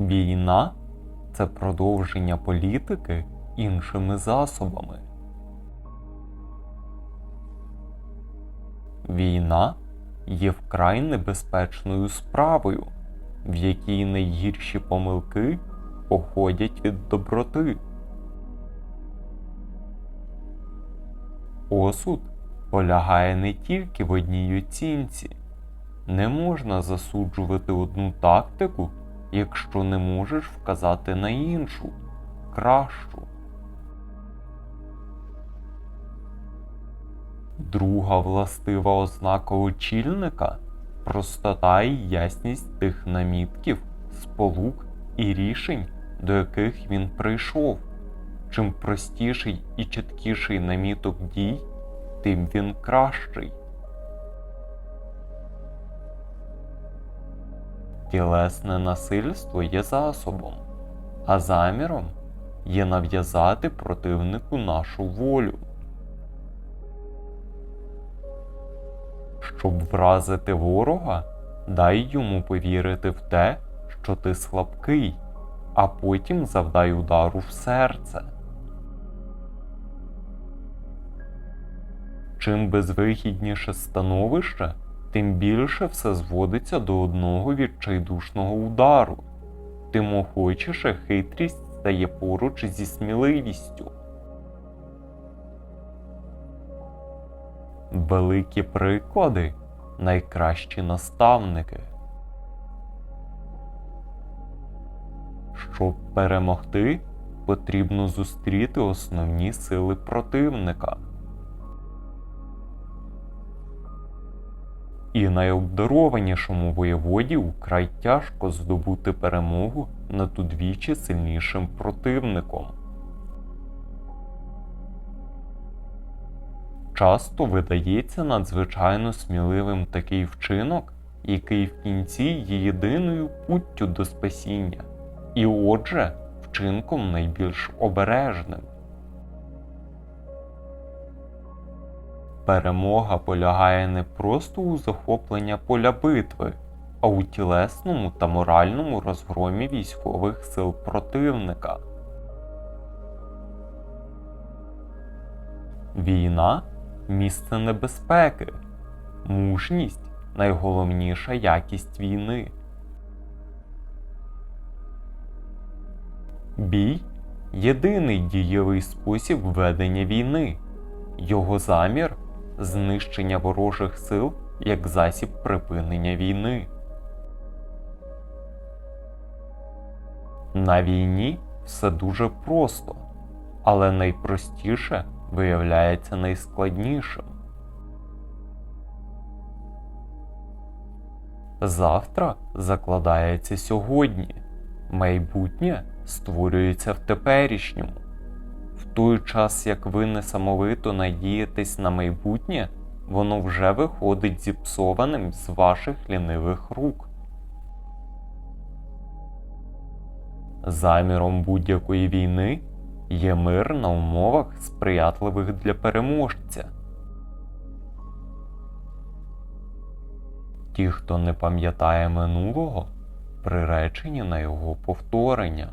Війна це продовження політики іншими засобами. Війна є вкрай небезпечною справою, в якій найгірші помилки походять від доброти. Осуд полягає не тільки в одній оцінці. Не можна засуджувати одну тактику, якщо не можеш вказати на іншу, кращу. Друга властива ознака очільника простота і ясність тих намітків, сполук і рішень, до яких він прийшов. Чим простіший і чіткіший наміток дій, тим він кращий. Тілесне насильство є засобом, а заміром є нав'язати противнику нашу волю. Щоб вразити ворога, дай йому повірити в те, що ти слабкий, а потім завдай удару в серце. Чим безвихідніше становище, тим більше все зводиться до одного відчайдушного удару, тим охочіше хитрість стає поруч зі сміливістю. Великі приклади найкращі наставники. Щоб перемогти, потрібно зустріти основні сили противника. І найобдарованішому воєводі вкрай тяжко здобути перемогу над удвічі сильнішим противником. Часто видається надзвичайно сміливим такий вчинок, який в кінці є єдиною путтю до спасіння, і отже, вчинком найбільш обережним. Перемога полягає не просто у захопленні поля битви, а у тілесному та моральному розгромі військових сил противника. Війна місце небезпеки, мужність найголовніша якість війни. Бій єдиний дієвий спосіб ведення війни. Його замір знищення ворожих сил як засіб припинення війни. На війні все дуже просто, але найпростіше виявляється найскладнішим. Завтра закладається сьогодні, майбутнє створюється в теперішньому. Той час, як ви несамовито надієтесь на майбутнє, воно вже виходить зіпсованим з ваших лінивих рук. Заміром будь-якої війни є мир на умовах, сприятливих для переможця. Ті, хто не пам'ятає минулого, приречені на його повторення.